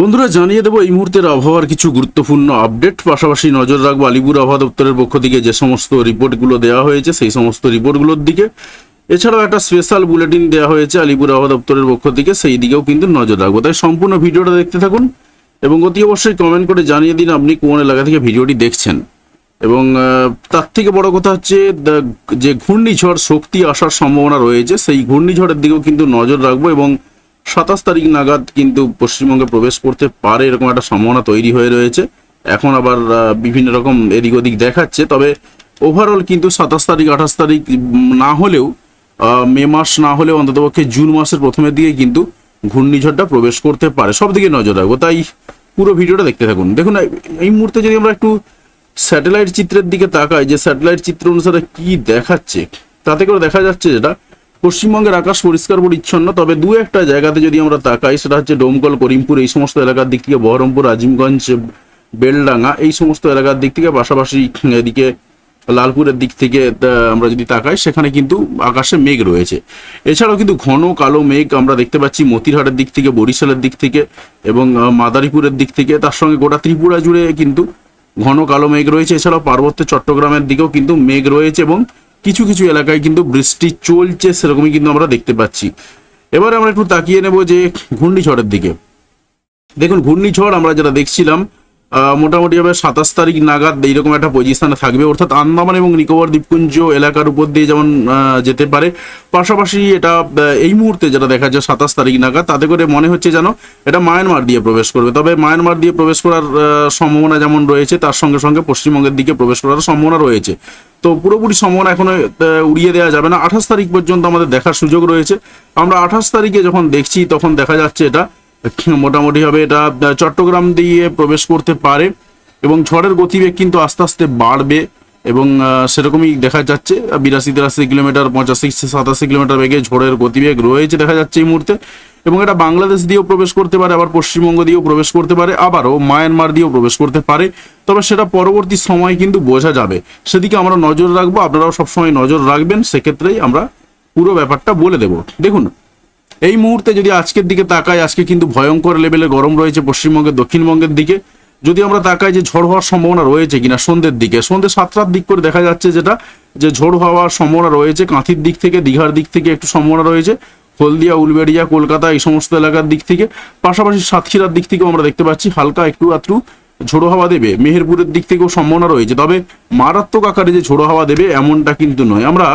বন্ধুরা, জানিয়ে দেবো, এই মুহূর্তের আবহাওয়ার কিছু গুরুত্বপূর্ণ আপডেট। পাশাপাশি নজর রাখব, আলিপুর আবহাওয়া দপ্তরের পক্ষ থেকে যে সমস্ত রিপোর্টগুলো দেওয়া হয়েছে, সেই সমস্ত রিপোর্টগুলোর দিকে। এছাড়াও একটা স্পেশাল বুলেটিন দেওয়া হয়েছে আলিপুর আবহাওয়া দপ্তরের পক্ষ থেকে, সেই দিকেও কিন্তু নজর রাখব। তাই সম্পূর্ণ ভিডিওটা দেখতে থাকুন এবং অতি অবশ্যই কমেন্ট করে জানিয়ে দিন আপনি কোন এলাকা থেকে ভিডিওটি দেখছেন। এবং তার থেকে বড় কথা হচ্ছে যে ঘূর্ণিঝড় শক্তি আসার সম্ভাবনা রয়েছে, সেই ঘূর্ণিঝড়ের দিকেও কিন্তু নজর রাখব এবং সাতাশ তারিখ নাগাদ কিন্তু পশ্চিমবঙ্গে প্রবেশ করতে পারে এরকম একটা সম্ভাবনা তৈরি হয়ে রয়েছে। এখন আবার বিভিন্ন রকম এদিক ওদিক দেখাচ্ছে, তবে ওভারঅল কিন্তু সাতাশ তারিখ, আঠাশ তারিখ না হলেও মে মাস না হলেও অন্ততপক্ষে জুন মাসের প্রথমের দিকে কিন্তু ঘূর্ণিঝড়টা প্রবেশ করতে পারে। সব দিকে নজর রাখব, তাই পুরো ভিডিওটা দেখতে থাকুন। দেখুন এই মুহূর্তে যদি আমরা একটু স্যাটেলাইট চিত্রের দিকে তাকাই, যে স্যাটেলাইট চিত্র অনুসারে কি দেখাচ্ছে, তাতে করে দেখা যাচ্ছে যেটা পশ্চিমবঙ্গের আকাশ পরিষ্কার পরিচ্ছন্ন, তবে দু একটা জায়গাতে যদি আমরা তাকাই, সেটা হচ্ছে ডোমকল, করিমপুর, এই সমস্ত এলাকার দিক থেকে বহরমপুর, আজিমগঞ্জ, বেলডাঙ্গা, এই সমস্ত এলাকার দিক থেকে, পাশাপাশি এদিকে লালপুরের দিক থেকে আমরা যদি তাকাই, সেখানে কিন্তু আকাশে মেঘ রয়েছে। এছাড়াও কিন্তু ঘন কালো মেঘ আমরা দেখতে পাচ্ছি মতিরহাটের দিক থেকে, বরিশালের দিক থেকে এবং মাদারীপুরের দিক থেকে। তার সঙ্গে গোটা ত্রিপুরা জুড়ে কিন্তু ঘন কালো মেঘ রয়েছে। এছাড়াও পার্বত্য চট্টগ্রামের দিকেও কিন্তু মেঘ রয়েছে এবং কিছু কিছু এলাকায় কিন্তু বৃষ্টি চলছে, সেরকমই কিন্তু আমরা দেখতে পাচ্ছি। এবার আমরা একটু তাকিয়ে নেব যে ঘূর্ণিঝড়ের দিকে। দেখুন, ঘূর্ণিঝড় আমরা যেটা দেখছিলাম আহ, মোটামুটিভাবে সাতাশ তারিখ নাগাদ এইরকম একটা পজিশনে থাকবে। অর্থাৎ আন্দামান এবং নিকোবর দ্বীপপুঞ্জ এলাকার উপর দিয়ে যেমন যেতে পারে। পাশাপাশি এটা এই মুহূর্তে যেটা দেখা যায় সাতাশ তারিখ নাগাদ তাতে করে মনে হচ্ছে যেন এটা মায়ানমার দিয়ে প্রবেশ করবে। তবে মায়ানমার দিয়ে প্রবেশ করার সম্ভাবনা যেমন রয়েছে তার সঙ্গে সঙ্গে পশ্চিমবঙ্গের দিকে প্রবেশ করার সম্ভাবনা রয়েছে। তো পুরোপুরি সম্ভাবনা এখনও উড়িয়ে দেওয়া যাবে না। আঠাশ তারিখ পর্যন্ত আমাদের দেখার সুযোগ রয়েছে। আমরা আঠাশ তারিখে যখন দেখছি তখন দেখা যাচ্ছে এটা মোটামুটি হবে। এটা চট্টগ্রাম দিয়ে প্রবেশ করতে পারে এবং ঝড়ের গতিবেগ কিন্তু আস্তে আস্তে বাড়বে এবং সেরকমই দেখা যাচ্ছে। বিরাশি, তিরাশি কিলোমিটার, পঁচাশি, সাতাশি কিলোমিটার বেগে ঝড়ের গতিবেগ রয়েছে দেখা যাচ্ছে এই মুহূর্তে এবং এটা বাংলাদেশ দিয়েও প্রবেশ করতে পারে, আবার পশ্চিমবঙ্গ দিয়েও প্রবেশ করতে পারে, আবারও মায়ানমার দিয়েও প্রবেশ করতে পারে। তবে সেটা পরবর্তী সময় কিন্তু বোঝা যাবে। সেদিকে আমরা নজর রাখব, আপনারাও সবসময় নজর রাখবেন, সেক্ষেত্রেই আমরা পুরো ব্যাপারটা বলে দেব। দেখুন এই মুহূর্তে যদি আজকের দিকে তাকাই, আজকে কিন্তু ভয়ঙ্কর লেভেলে গরম রয়েছে পশ্চিমবঙ্গের, দক্ষিণবঙ্গের দিকে। যদি আমরা তাকাই যে ঝড় হওয়ার সম্ভাবনা রয়েছে কিনা সন্ধ্যের দিকে, সন্ধ্যে সাতটার দিক করে দেখা যাচ্ছে যেটা, যে ঝড় হওয়ার সম্ভাবনা রয়েছে, কাঁথির দিক থেকে, দীঘার দিক থেকে একটু সম্ভাবনা রয়েছে, হলদিয়া, উলবেড়িয়া, কলকাতা, এই সমস্ত এলাকার দিক থেকে। পাশাপাশি সাতক্ষীরার দিক থেকেও আমরা দেখতে পাচ্ছি হালকা একটু আত্রু ঝোড়ো হাওয়া দেবে। মেহেরপুরের দিক থেকেও সম্ভাবনা রয়েছে। তবে মারাত্মক আকারে যে ঝোড়ো হাওয়া দেবে, এমনটা কিন্তু নয়। আমরা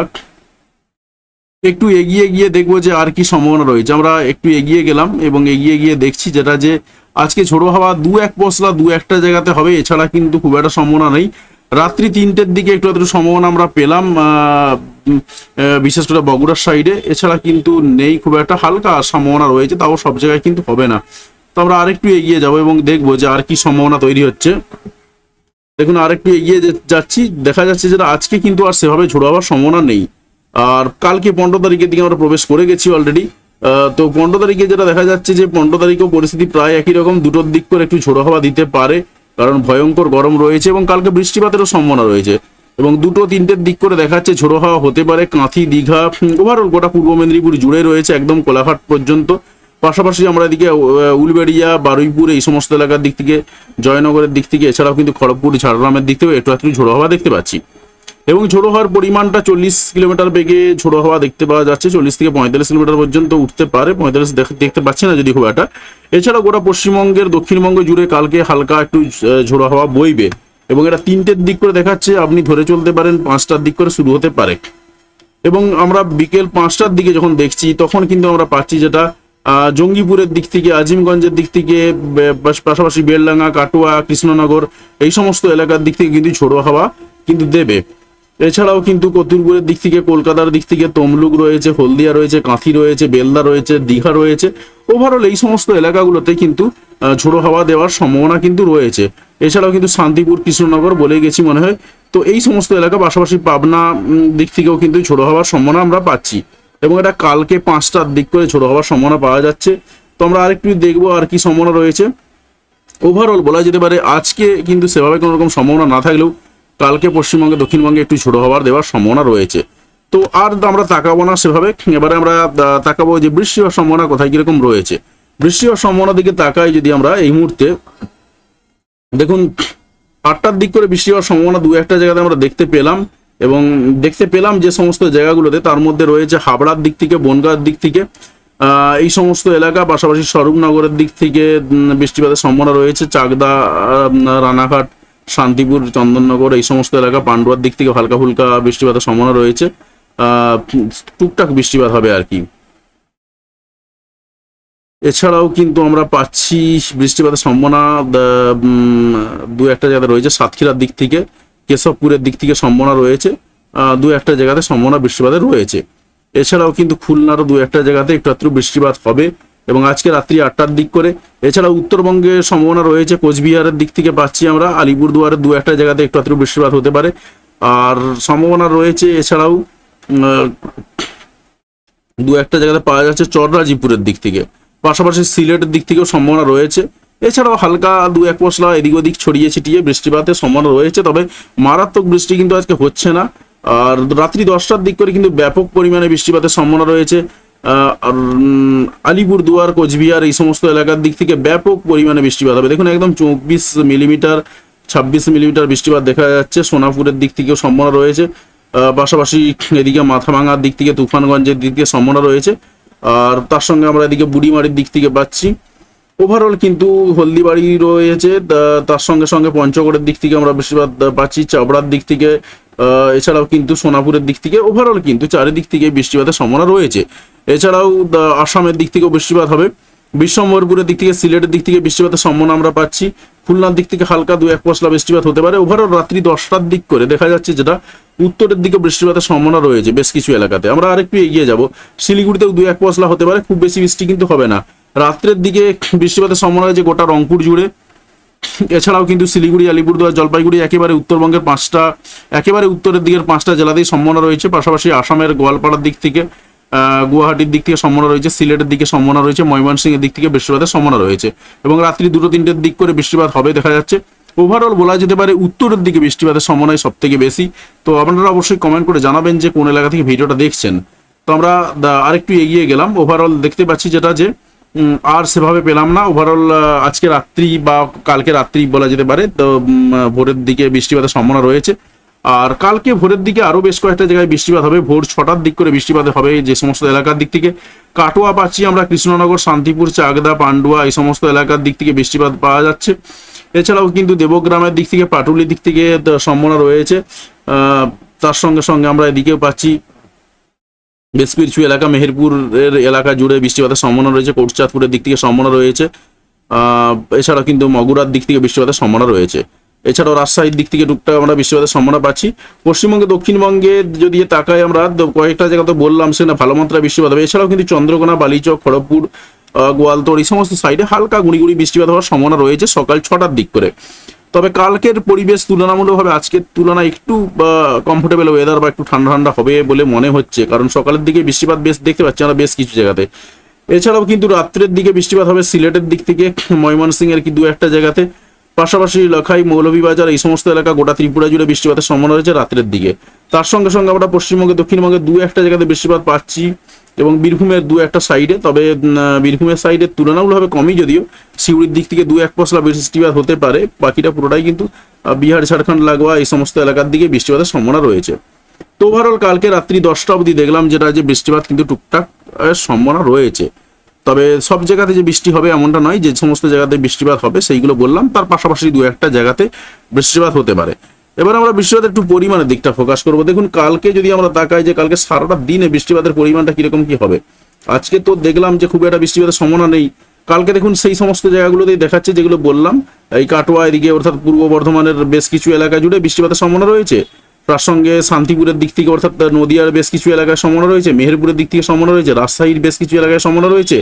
একটু এগিয়ে গিয়ে দেখব যে আর কি সম্ভাবনা রয়েছে। আমরা একটু এগিয়ে গেলাম এবং এগিয়ে গিয়ে দেখছি যেটা যে আজকে ঝোড়ো হাওয়া দু এক পশলা দু একটা জায়গাতে হবে, এছাড়া কিন্তু খুব একটা সম্ভাবনা নেই। রাত্রি তিনটের দিকে একটু একটু সম্ভাবনা আমরা পেলাম বিশেষ করে বগুড়ার সাইডে। এছাড়া কিন্তু নেই খুব একটা, হালকা সম্ভাবনা রয়েছে, তাও সব জায়গায় কিন্তু হবে না। তো আমরা আরেকটু এগিয়ে যাব এবং দেখব যে আর কি সম্ভাবনা তৈরি হচ্ছে। দেখুন, আরেকটু এগিয়ে যাচ্ছি, দেখা যাচ্ছে যে আজকে কিন্তু আর সেভাবে ঝোড়ো হওয়ার সম্ভাবনা নেই। আর কালকে পনেরো তারিখের দিকে আমরা প্রবেশ করে গেছি অলরেডি তো পনেরো তারিখে যেটা দেখা যাচ্ছে যে পনেরো তারিখেও পরিস্থিতি প্রায় একই রকম, দুটোর দিক করে একটু ঝোড়ো হাওয়া দিতে পারে, কারণ ভয়ঙ্কর গরম রয়েছে এবং কালকে বৃষ্টিপাতেরও সম্ভাবনা রয়েছে। এবং দুটো তিনটের দিক করে দেখাচ্ছে ঝোড়ো হাওয়া হতে পারে, কাঁথি, দীঘা ওভারঅল গোটা পূর্ব মেদিনীপুর জুড়ে রয়েছে একদম কোলাঘাট পর্যন্ত। পাশাপাশি আমরা এদিকে উলবেড়িয়া, বারুইপুর এই সমস্ত এলাকার দিক থেকে, জয়নগরের দিক থেকে, এছাড়াও কিন্তু খড়গপুর, ঝাড়গ্রামের দিক থেকে একটু একটু ঝোড়ো হাওয়া দেখতে পাচ্ছি। এবং ঝোড়ো হওয়ার পরিমাণটা চল্লিশ কিলোমিটার বেগে ঝোড়ো হাওয়া দেখতে পাওয়া যাচ্ছে। চল্লিশ থেকে পঁয়তাল্লিশ কিলোমিটার পর্যন্ত উঠতে পারে। পঁয়তাল্লিশ দেখতে পাচ্ছি না যদি খুব একটা। এছাড়া গোটা পশ্চিমবঙ্গের, দক্ষিণবঙ্গ জুড়ে কালকে হালকা একটু ঝোড়ো হাওয়া বইবে। এবং এটা তিনটের দিক করে দেখাচ্ছে, আপনি ধরে চলতে পারেন পাঁচটার দিক করে শুরু হতে পারে। এবং আমরা বিকেল পাঁচটার দিকে যখন দেখছি, তখন কিন্তু আমরা পাচ্ছি যেটা জঙ্গিপুরের দিক থেকে, আজিমগঞ্জের দিক থেকে পাশাপাশি বেলডাঙ্গা, কাটোয়া, কৃষ্ণনগর, এই সমস্ত এলাকার দিক থেকে কিন্তু ঝোড়ো হাওয়া কিন্তু দেবে। এছাড়াও কিন্তু কতুলপুরের দিক থেকে, কলকাতার দিক থেকে তমলুক রয়েছে, হলদিয়া রয়েছে, কাঁথি রয়েছে, বেলদা রয়েছে, দীঘা রয়েছে। ওভারঅল এই সমস্ত এলাকাগুলোতে কিন্তু ঝোড়ো হাওয়া দেওয়ার সম্ভাবনা কিন্তু রয়েছে। এছাড়াও কিন্তু শান্তিপুর, কৃষ্ণনগর বলে গেছি মনে হয়। তো এই সমস্ত এলাকা, পাশাপাশি পাবনা দিক থেকেও কিন্তু ঝোড়ো হওয়ার সম্ভাবনা আমরা পাচ্ছি। এবং এটা কালকে পাঁচটার দিক করে ঝোড়ো হওয়ার সম্ভাবনা পাওয়া যাচ্ছে। তো আমরা আরেকটু দেখব আর কি সম্ভাবনা রয়েছে। ওভারঅল বলা যেতে পারে, আজকে কিন্তু সেভাবে কোনো রকম সম্ভাবনা না থাকলেও কালকে পশ্চিমবঙ্গে, দক্ষিণবঙ্গে একটু ঝোড়ো হওয়ার দেওয়ার সম্ভাবনা রয়েছে। তো আর আমরা তাকাবো না সেভাবে। এবারে আমরা তাকাবো যে বৃষ্টি হওয়ার সম্ভাবনা কোথায় কীরকম রয়েছে। বৃষ্টি হওয়ার সম্ভাবনার দিকে তাকাই যদি আমরা এই মুহূর্তে। দেখুন, আটটার দিক করে বৃষ্টি হওয়ার সম্ভাবনা দু একটা জায়গাতে আমরা দেখতে পেলাম এবং দেখতে পেলাম যে সমস্ত জায়গাগুলোতে, তার মধ্যে রয়েছে হাবড়ার দিক থেকে বনগাঁর দিক থেকে এই সমস্ত এলাকা, পাশাপাশি স্বরূপনগরের দিক থেকে বৃষ্টিপাতের সম্ভাবনা রয়েছে, চাকদা রানাঘাট শান্তিপুর, চন্দননগর, এই সমস্ত এলাকা, পান্ডুয়ার দিক থেকে হালকা ফুলকা বৃষ্টিপাতের সম্ভাবনা রয়েছে। টুকটাক বৃষ্টিপাত হবে আর কি। এছাড়াও কিন্তু আমরা পাচ্ছি বৃষ্টিপাতের সম্ভাবনা দু একটা জায়গাতে রয়েছে, সাতক্ষীরার দিক থেকে, কেশবপুরের দিক থেকে সম্ভাবনা রয়েছে দু একটা জায়গাতে সম্ভাবনা বৃষ্টিপাতের রয়েছে। এছাড়াও কিন্তু খুলনারও দু একটা জায়গাতে একটু বৃষ্টিপাত হবে। এবং আজকে রাত্রি আটটার দিক করে। এছাড়াও উত্তরবঙ্গে সম্ভাবনা রয়েছে, কোচবিহারের দিক থেকে পাচ্ছি আমরা, আলিপুরদুয়ারের দু একটা জায়গাতে একটু একটু বৃষ্টিপাত হতে পারে। আর সম্ভাবনা রয়েছে এছাড়াও দু একটা জায়গাতে পাওয়া যাচ্ছে চররাজিপুরের দিক থেকে। পাশাপাশি সিলেটের দিক থেকেও সম্ভাবনা রয়েছে। এছাড়াও হালকা দু এক পশলা এদিক ওদিক ছড়িয়ে ছিটিয়ে বৃষ্টিপাতের সম্ভাবনা রয়েছে, তবে মারাত্মক বৃষ্টি কিন্তু আজকে হচ্ছে না। আর রাত্রি দশটার দিক করে কিন্তু ব্যাপক পরিমাণে বৃষ্টিপাতের সম্ভাবনা রয়েছে। আলিপুরদুয়ার কোচবিহার এই সমস্ত এলাকার দিক থেকে ব্যাপক পরিমাণে বৃষ্টিপাত হবে। দেখুন, একদম চব্বিশ মিলিমিটার, ছাব্বিশ মিলিমিটার বৃষ্টিপাত দেখা যাচ্ছে। সোনাপুরের দিক থেকেও সম্ভাবনা রয়েছে। পাশাপাশি এদিকে মাথাভাঙার দিক থেকে তুফানগঞ্জের দিক থেকে সম্ভাবনা রয়েছে। আর তার সঙ্গে আমরা এদিকে বুড়িমারির দিক থেকে পাচ্ছি। ওভারঅল কিন্তু হলদিবাড়ি রয়েছে। তার সঙ্গে সঙ্গে পঞ্চগড়ের দিক থেকে আমরা বেশিরভাগ পাচ্ছি। চাবড়ার দিক থেকে এছাড়াও কিন্তু সোনাপুরের দিক থেকে ওভারঅল কিন্তু চারিদিক থেকে বৃষ্টিপাতের সম্ভাবনা রয়েছে। এছাড়াও আসামের দিক থেকেও বৃষ্টিপাত হবে। বিশ্বম্বরপুরের দিক থেকে, সিলেটের দিক থেকে বৃষ্টিপাতের সম্ভাবনা আমরা পাচ্ছি। খুলনার দিক থেকে হালকা দু এক পশলা বৃষ্টিপাত হতে পারে। ওভারঅল রাত্রি দশটার দিক করে দেখা যাচ্ছে যেটা উত্তরের দিকে বৃষ্টিপাতের সম্ভাবনা রয়েছে বেশ কিছু এলাকাতে। আমরা আরেকটু এগিয়ে যাব। শিলিগুড়িতেও দু এক পশলা হতে পারে। খুব বেশি বৃষ্টি কিন্তু হবে না। রাত্রের দিকে বৃষ্টিপাতের সম্ভাবনা রয়েছে গোটা রংপুর জুড়ে। এছাড়াও কিন্তু শিলিগুড়ি, আলিপুরদুয়ার, জলপাইগুড়ি একেবারে উত্তরবঙ্গের পাঁচটা, একেবারে উত্তরের দিকের পাঁচটা জেলাতেই সম্ভাবনা রয়েছে। পাশাপাশি আসামের গোয়ালপাড়ার দিক থেকে গুয়াহাটির দিক থেকে সম্ভাবনা রয়েছে, সিলেটের দিকে সম্ভাবনা রয়েছে, ময়মনসিংহের দিক থেকে বৃষ্টিপাতের সম্ভাবনা রয়েছে এবং রাত্রি দুটো তিনটের দিক করে বৃষ্টিপাত হবে দেখা যাচ্ছে। ওভারঅল বলা যেতে পারে উত্তরের দিকে বৃষ্টিপাতের সম্ভাবনাই সব থেকে বেশি। তো আপনারা অবশ্যই কমেন্ট করে জানাবেন যে কোন এলাকা থেকে ভিডিওটা দেখছেন। তো আমরা আরেকটু এগিয়ে গেলাম। ওভারঅল দেখতে পাচ্ছি যেটা যে আর সেভাবে পেলাম না। ওভারঅল আজকে রাত্রি বা কালকে রাত্রি বলা যেতে পারে, তো ভোরের দিকে বৃষ্টিপাতের সম্ভাবনা রয়েছে। আর কালকে ভোরের দিকে আরও বেশ কয়েকটা জায়গায় বৃষ্টিপাত হবে। ভোর ছটার দিক করে বৃষ্টিপাত হবে যে সমস্ত এলাকার দিক থেকে। কাটোয়া পাচ্ছি আমরা কৃষ্ণনগর, শান্তিপুর, চাকদা, পান্ডুয়া এই সমস্ত এলাকার দিক থেকে বৃষ্টিপাত পাওয়া যাচ্ছে। এছাড়াও কিন্তু দেবগ্রামের দিক থেকে, পাটুলির দিক থেকে সম্ভাবনা রয়েছে। তার সঙ্গে সঙ্গে আমরা এদিকেও পাচ্ছি বেশ কিছু এলাকা মেহেরপুরের এলাকা জুড়ে বৃষ্টিপাতের সম্ভাবনা রয়েছে কোটচাঁদপুরের দিক থেকে সম্ভাবনা রয়েছে আহ, এছাড়া কিন্তু মগুরার দিক থেকে বৃষ্টিপাতের সম্ভাবনা রয়েছে। এছাড়াও রাজশাহীর দিক থেকে টুকটাক আমরা বৃষ্টিপাতের সম্ভাবনা পাচ্ছি। পশ্চিমবঙ্গে দক্ষিণবঙ্গে যদি তাকাই আমরা কয়েকটা জায়গা তো বললাম সেখানে ভালো মাত্রায় বৃষ্টিপাত হবে। এছাড়াও কিন্তু চন্দ্রকোনা বালিচক খড়গপুর আহ, গোয়ালতোড় এই সমস্ত সাইডে হালকা গুঁড়ি গুঁড়ি বৃষ্টিপাত হওয়ার সম্ভাবনা রয়েছে সকাল ছটার দিক করে। তবে কালকের পরিবেশ তুলনামূলকভাবে আজকের তুলনায় একটু কমফোর্টেবল ওয়েদার বা একটু ঠান্ডা ঠান্ডা হবে বলে মনে হচ্ছে। কারণ সকালের দিকে বৃষ্টিপাত বেশ দেখতে পাচ্ছি আমরা বেশ কিছু জায়গাতে। এছাড়াও কিন্তু রাত্রের দিকে বৃষ্টিপাত হবে সিলেটের দিক থেকে, ময়মনসিংহের কি দু একটা জায়গাতে। পাশাপাশি লখাই, মৌলভীবাজার, এই সমস্ত এলাকা গোটা ত্রিপুরা জুড়ে বৃষ্টিপাতের সম্ভাবনা রয়েছে রাত্রের দিকে। তার সঙ্গে সঙ্গে আমরা পশ্চিমবঙ্গে দক্ষিণবঙ্গে দু একটা জায়গাতে বৃষ্টিপাত পাচ্ছি। এবং বীরভূমের দু একটা সাইডে তবে বীরভূমের সাইডে তুলনামূলকভাবে কমই যদিও। সিউড়ির দিক থেকে দু এক পশলা বৃষ্টিপাত হতে পারে, বাকিটা পুরোটাই কিন্তু বিহার, ঝাড়খণ্ড, লাগোয়া এই সমস্ত এলাকার দিকে বৃষ্টিপাতের সম্ভাবনা রয়েছে। তো ওভারঅল কালকে রাত্রি দশটা অবধি দেখলাম যেটা যে বৃষ্টিপাত কিন্তু টুকটাক সম্ভাবনা রয়েছে। তবে সব জায়গাতে যে বৃষ্টি হবে এমনটা নয়, যে সমস্ত জায়গাতে বৃষ্টিপাত হবে সেইগুলো বললাম, তার পাশাপাশি দু একটা জায়গাতে বৃষ্টিপাত হতে পারে। এবার আমরা বৃষ্টিপাতের একটু পরিমাণের দিকটা ফোকাস করব। দেখুন, কালকে যদি আমরা তাকাই যে কালকে সারাটা দিনে বৃষ্টিপাতের পরিমাণটা কীরকম কি হবে। আজকে তো দেখলাম যে খুব একটা বৃষ্টিপাতের সম্ভাবনা নেই। কালকে দেখুন সেই সমস্ত জায়গাগুলোতেই দেখাচ্ছে যেগুলো বললাম। এই কাটোয়া এদিকে অর্থাৎ পূর্ব বর্ধমানের বেশ কিছু এলাকা জুড়ে বৃষ্টিপাতের সম্ভাবনা রয়েছে। তার সঙ্গে শান্তিপুরের দিক থেকে অর্থাৎ নদিয়ার বেশ কিছু এলাকায় সম্ভাবনা রয়েছে। মেহেরপুরের দিক থেকে সম্ভাবনা রয়েছে। রাজশাহীর বেশ কিছু এলাকায় সম্ভাবনা রয়েছে।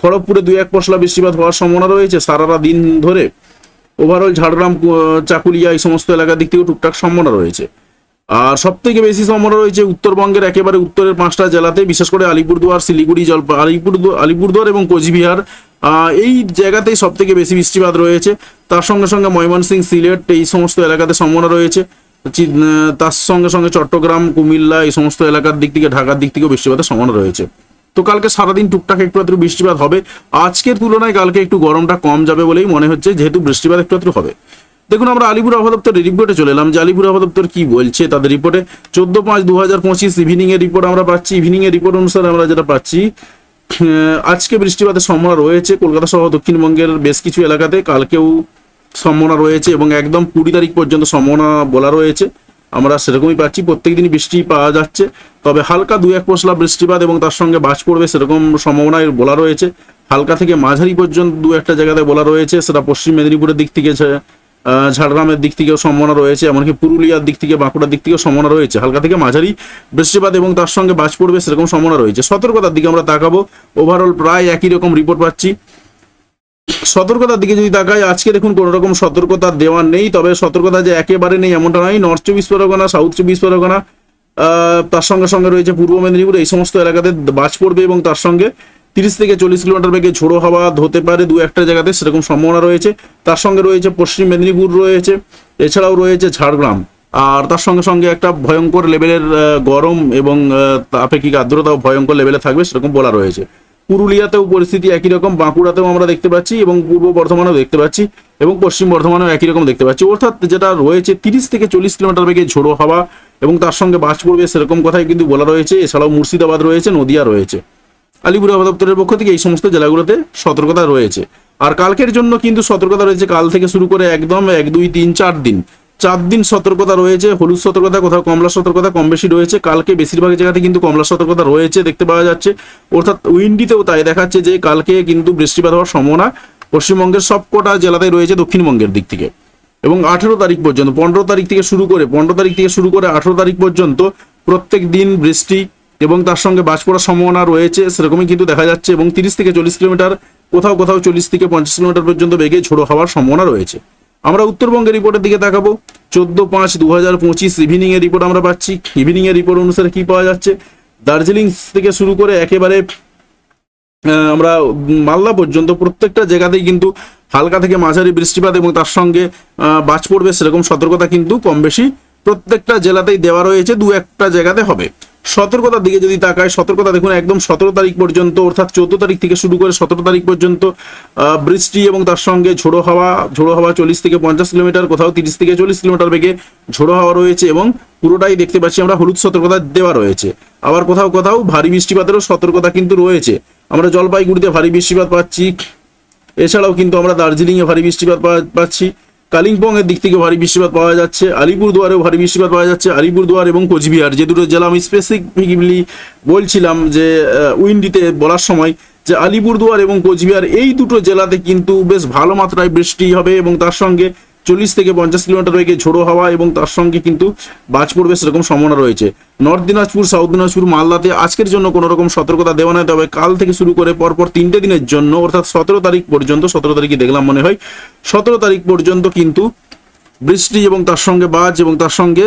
খড়গপুরে দুই এক পশলা বৃষ্টিপাত হওয়ার সম্ভাবনা রয়েছে সারাটা দিন ধরে। ওভারঅল ঝাড়গ্রাম চাকুলিয়া এই সমস্ত এলাকার দিক থেকেও টুকটাক সম্ভাবনা রয়েছে। আর সব থেকে বেশি সম্ভাবনা রয়েছে উত্তরবঙ্গের একেবারে উত্তরের পাঁচটা জেলাতে, বিশেষ করে আলিপুরদুয়ার, শিলিগুড়ি, জলপা, আলিপুরদুয়ার আলিপুরদুয়ার এবং কোচবিহার। এই জায়গাতেই সব থেকে বেশি বৃষ্টিপাত রয়েছে। তার সঙ্গে সঙ্গে ময়মনসিংহ, সিলেট, এই সমস্ত এলাকাতে সম্ভাবনা রয়েছে। তার সঙ্গে সঙ্গে চট্টগ্রাম, কুমিল্লা, এই সমস্ত এলাকার দিক থেকে, ঢাকার দিক থেকেও বৃষ্টিপাতের সম্ভাবনা রয়েছে। তো কালকে সারাদিন টুকটাক একটু একটু বৃষ্টিপাত হবে। আজকের তুলনায় কালকে একটু গরমটা কম যাবে বলেই মনে হচ্ছে, যেহেতু বৃষ্টিপাত একটু একটু হবে। দেখুন, আমরা আলিপুর আবহাওয়া রিপোর্টে চলে এলাম। যে আলিপুর আবহাওয়া কি বলছে তাদের রিপোর্টে চোদ্দ পাঁচ দু হাজার পঁচিশ ইভিনিং এর রিপোর্ট আমরা পাচ্ছি। ইভিনিং এর রিপোর্ট অনুসারে আমরা যেটা পাচ্ছি আজকে বৃষ্টিপাতের সম্ভাবনা রয়েছে কলকাতা সহ দক্ষিণবঙ্গের বেশ কিছু এলাকাতে। কালকেও সম্ভাবনা রয়েছে এবং একদম কুড়ি তারিখ পর্যন্ত সম্ভাবনা বলা রয়েছে। আমরা সেরকমই পাচ্ছি। প্রত্যেক দিনই বৃষ্টি পাওয়া যাচ্ছে। তবে হালকা দু এক পশলা বৃষ্টিপাত এবং তার সঙ্গে বাজ পড়বে সেরকম সম্ভাবনায় বলা রয়েছে। হালকা থেকে মাঝারি পর্যন্ত দু একটা জায়গাতে বলা রয়েছে। সেটা পশ্চিম মেদিনীপুরের দিক থেকে ঝাড়গ্রামের দিক থেকেও সম্ভাবনা রয়েছে। এমনকি পুরুলিয়ার দিক থেকে বাঁকুড়ার দিক থেকেও সম্ভাবনা রয়েছে। হালকা থেকে মাঝারি বৃষ্টিপাত এবং তার সঙ্গে বাজ পড়বে সেরকম সম্ভাবনা রয়েছে। সতর্কতার দিকে আমরা তাকাবো। ওভারঅল প্রায় একই রকম রিপোর্ট পাচ্ছি। সতর্কতার দিকে যদি তাকাই, আজকে দেখুন কোনো রকম সতর্কতা দেওয়া নেই, তবে সতর্কতা যে একেবারে নেই এমনটা নয়। নর্থ চব্বিশ পরগনা সাউথ চব্বিশ পরগনা তার সঙ্গে সঙ্গে রয়েছে পূর্ব মেদিনীপুর, এই সমস্ত এলাকাতে বাজ পড়বে এবং তার সঙ্গে তিরিশ থেকে চল্লিশ কিলোমিটার বেগে ঝোড়ো হাওয়া হতে পারে দু একটা জায়গাতে, সেরকম সম্ভাবনা রয়েছে। তার সঙ্গে রয়েছে পশ্চিম মেদিনীপুর রয়েছে, এছাড়াও রয়েছে ঝাড়গ্রাম। আর তার সঙ্গে সঙ্গে একটা ভয়ঙ্কর লেভেলের গরম এবং আপেক্ষিক আর্দ্রতাও ভয়ঙ্কর লেভেলে থাকবে, সেরকম বলা রয়েছে। পুরুলিয়াতেও পরিস্থিতি একই রকম, বাঁকুড়াতেও আমরা দেখতে পাচ্ছি এবং পূর্ব বর্ধমানেও দেখতে পাচ্ছি এবং পশ্চিম বর্ধমানেও একই রকম দেখতে পাচ্ছি। অর্থাৎ যেটা রয়েছে, তিরিশ থেকে চল্লিশ কিলোমিটার বেগে ঝোড়ো হাওয়া এবং তার সঙ্গে বাজ পড়বে সেরকম কথাই কিন্তু বলা রয়েছে। এছাড়াও মুর্শিদাবাদ রয়েছে, নদিয়া রয়েছে। আলিপুর দপ্তরের পক্ষ থেকে এই সমস্ত জেলাগুলোতে সতর্কতা রয়েছে। আর কালকের জন্য কিন্তু সতর্কতা রয়েছে, কাল থেকে শুরু করে একদম এক, দুই, তিন, চার দিন। চার দিন সতর্কতা রয়েছে, হলুদ সতর্কতা, কোথাও কমলা সতর্কতা কম বেশি রয়েছে। কালকে বেশিরভাগ জায়গাতে কিন্তু কমলা সতর্কতা রয়েছে, দেখতে পাওয়া যাচ্ছে। অর্থাৎ উইন্ডিতেও তাই দেখাচ্ছে যে কালকে কিন্তু বৃষ্টিপাত হওয়ার সম্ভাবনা পশ্চিমবঙ্গের সবকটা জেলাতেই রয়েছে দক্ষিণবঙ্গের দিক থেকে। এবং আঠেরো তারিখ পর্যন্ত, পনেরো তারিখ থেকে শুরু করে, পনেরো তারিখ থেকে শুরু করে আঠেরো তারিখ পর্যন্ত প্রত্যেক দিন বৃষ্টি এবং তার সঙ্গে বাজ পড়ার সম্ভাবনা রয়েছে, সেরকমই কিন্তু দেখা যাচ্ছে। এবং তিরিশ থেকে চল্লিশ কিলোমিটার, কোথাও কোথাও চল্লিশ থেকে পঞ্চাশ কিলোমিটার পর্যন্ত বেগে ঝোড়ো হওয়ার সম্ভাবনা রয়েছে। আমরা উত্তরবঙ্গের রিপোর্টের দিকে তাকাবো। চোদ্দ পাঁচ দু হাজার পঁচিশ ইভিনিং এর রিপোর্ট আমরা পাচ্ছি। ইভিনিং এর রিপোর্ট অনুসারে কি পাওয়া যাচ্ছে? দার্জিলিং থেকে শুরু করে একেবারে আমরা মালদা পর্যন্ত প্রত্যেকটা জায়গাতেই কিন্তু হালকা থেকে মাঝারি বৃষ্টিপাত এবং তার সঙ্গে বাজ পড়বে সেরকম সতর্কতা কিন্তু কম বেশি প্রত্যেকটা জেলাতেই দেওয়া রয়েছে। দু একটা জায়গাতে হবে। সতর্কতার দিকে যদি তাকায়, সতর্কতা দেখুন একদম সতেরো তারিখ পর্যন্ত, অর্থাৎ চোদ্দ তারিখ থেকে শুরু করে সতেরো তারিখ পর্যন্ত বৃষ্টি এবং তার সঙ্গে ঝোড়ো হাওয়া ঝোড়ো হাওয়া চল্লিশ থেকে পঞ্চাশ কিলোমিটার, কোথাও তিরিশ থেকে চল্লিশ কিলোমিটার বেগে ঝোড়ো হাওয়া রয়েছে এবং পুরোটাই দেখতে পাচ্ছি আমরা হলুদ সতর্কতা দেওয়া রয়েছে। আবার কোথাও কোথাও ভারী বৃষ্টিপাতেরও সতর্কতা কিন্তু রয়েছে। আমরা জলপাইগুড়িতে ভারী বৃষ্টিপাত পাচ্ছি, এছাড়াও কিন্তু আমরা দার্জিলিংয়ে ভারী বৃষ্টিপাত পাচ্ছি। কালিম্পং এর দিক থেকে ভারী বৃষ্টিপাত পাওয়া যাচ্ছে, আলিপুরদুয়ারেও ভারী বৃষ্টিপাত পাওয়া যাচ্ছে, আলিপুরদুয়ার এবং কোচবিহার। যে দুটো জেলা আমি স্পেসিফিকলি বলছিলাম যে উইন্ডিতে বলার সময় যে আলিপুরদুয়ার এবং কোচবিহার এই দুটো জেলাতে কিন্তু বেশ ভালো মাত্রায় বৃষ্টি হবে এবং তার সঙ্গে চল্লিশ থেকে পঞ্চাশ কিলোমিটার বেগে ঝোড়ো হাওয়া এবং তার সঙ্গে কিন্তু বাজ পড়বে সেরকম সম্ভাবনা রয়েছে। নর্থ দিনাজপুর, সাউথ দিনাজপুর, মালদাতে আজকের জন্য কোনো রকম সতর্কতা দেওয়া নয় তবে কাল থেকে শুরু করে পরপর তিনটে দিনের জন্য, অর্থাৎ সতেরো তারিখ পর্যন্ত, সতেরো তারিখে দেখলাম মনে হয়, সতেরো তারিখ পর্যন্ত কিন্তু বৃষ্টি এবং তার সঙ্গে বাজ এবং তার সঙ্গে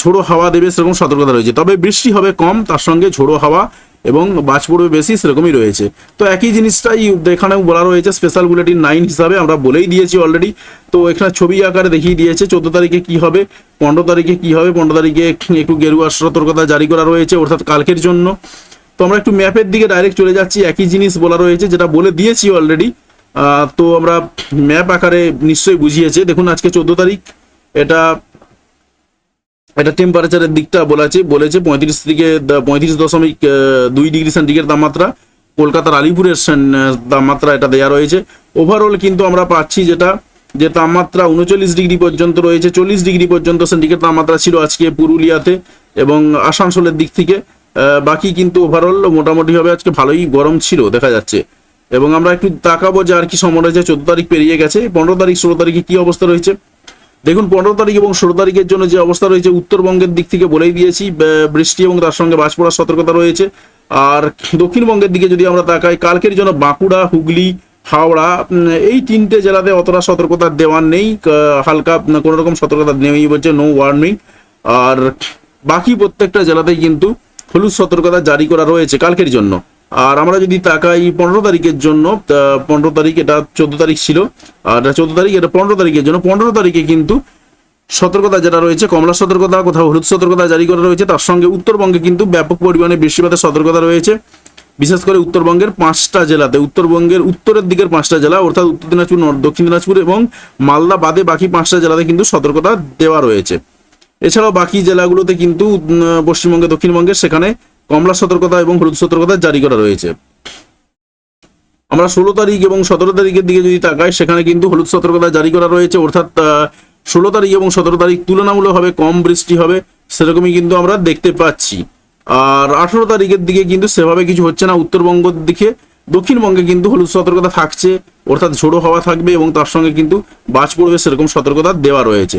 ঝোড়ো হাওয়া দেবে সেরকম সতর্কতা রয়েছে। তবে বৃষ্টি হবে কম, তার সঙ্গে ঝোড়ো হাওয়া এবং বাজ পড়বে বেশি সেরকমই রয়েছে। তো একই জিনিসটাই এখানেও বলা রয়েছে স্পেশাল বুলেটিন নাইন হিসাবে আমরা বলেই দিয়েছি অলরেডি তো এখানে ছবি আকারে দেখিয়ে দিয়েছে, চোদ্দ তারিখে কি হবে, পনেরো তারিখে কি হবে, পনেরো তারিখে একটু গেরুয়া সতর্কতা জারি করা রয়েছে, অর্থাৎ কালকের জন্য। তো আমরা একটু ম্যাপের দিকে ডাইরেক্ট চলে যাচ্ছি, একই জিনিস বলা রয়েছে, যেটা বলে দিয়েছি অলরেডি তো আমরা ম্যাপ আকারে নিশ্চয়ই বুঝিয়েছে। দেখুন, আজকে চোদ্দ তারিখ, এটা এটা টেম্পারেচারের দিকটা বলেছে বলেছে পঁয়ত্রিশ থেকে পঁয়ত্রিশ দশমিক দুই ডিগ্রি সেন্টিগ্রেড তাপমাত্রা। কলকাতার আলিপুরের তাপমাত্রা এটা দেওয়া রয়েছে। ওভারঅল কিন্তু আমরা পাচ্ছি যেটা, যে তাপমাত্রা উনচল্লিশ ডিগ্রি পর্যন্ত রয়েছে, চল্লিশ ডিগ্রি পর্যন্ত সেন্টিগ্রেড তাপমাত্রা ছিল আজকে পুরুলিয়াতে এবং আসানসোলের দিক থেকে বাকি কিন্তু ওভারঅল মোটামুটিভাবে আজকে ভালোই গরম ছিল দেখা যাচ্ছে। এবং আমরা একটু তাকাবো যে আর কি সময় রয়েছে, চোদ্দ তারিখ পেরিয়ে গেছে, পনেরো তারিখ, ষোলো তারিখে কি অবস্থা রয়েছে। দেখুন, পনেরো তারিখ এবং ষোলো তারিখের জন্য যে অবস্থা রয়েছে, উত্তরবঙ্গের দিক থেকে বলেই দিয়েছি বৃষ্টি এবং তার সঙ্গে বাজ পড়ার সতর্কতা রয়েছে। আর দক্ষিণবঙ্গের দিকে যদি আমরা তাকাই, কালকের জন্য বাঁকুড়া, হুগলি, হাওড়া এই তিনটে জেলাতে অতটা সতর্কতা দেওয়ার নেই। হালকা কোনো রকম সতর্কতা নেই বলছে নো ওয়ার্নিং আর বাকি প্রত্যেকটা জেলাতেই কিন্তু হলুদ সতর্কতা জারি করা রয়েছে কালকের জন্য। আর আমরা যদি তাকাই পনেরো তারিখের জন্য পনেরো তারিখ এটা চোদ্দ তারিখ ছিল, আর চোদ্দ তারিখ, এটা পনেরো তারিখের জন্য। পনেরো তারিখে কিন্তু সতর্কতা যেটা রয়েছে, কমলা সতর্কতা, কোথাও হলুদ সতর্কতা জারি করা রয়েছে, তার সঙ্গে উত্তরবঙ্গে কিন্তু ব্যাপক পরিমাণে বৃষ্টিপাতের সতর্কতা রয়েছে। বিশেষ করে উত্তরবঙ্গের পাঁচটা জেলাতে, উত্তরবঙ্গের উত্তরের দিকের পাঁচটা জেলা, অর্থাৎ উত্তর দিনাজপুর দক্ষিণ দিনাজপুর এবং মালদা বাদে বাকি পাঁচটা জেলাতে কিন্তু সতর্কতা দেওয়া রয়েছে। এছাড়াও বাকি জেলাগুলোতে কিন্তু পশ্চিমবঙ্গে, দক্ষিণবঙ্গে সেখানে কমলা সতর্কতা এবং হলুদ সতর্কতা জারি করা রয়েছে। আমরা ষোলো তারিখ এবং সতেরো তারিখের দিকে যদি তাকাই, সেখানে কিন্তু হলুদ সতর্কতা জারি করা রয়েছে। অর্থাৎ ষোলো তারিখ এবং সতেরো তারিখ তুলনামূলকভাবে কম বৃষ্টি হবে, সেরকমই কিন্তু আমরা দেখতে পাচ্ছি। আর আঠেরো তারিখের দিকে কিন্তু সেভাবে কিছু হচ্ছে না। উত্তরবঙ্গের দিকে, দক্ষিণবঙ্গে কিন্তু হলুদ সতর্কতা থাকছে, অর্থাৎ ঝোড়ো হাওয়া থাকবে এবং তার সঙ্গে কিন্তু বাজ পড়বে, সেরকম সতর্কতা দেওয়া রয়েছে।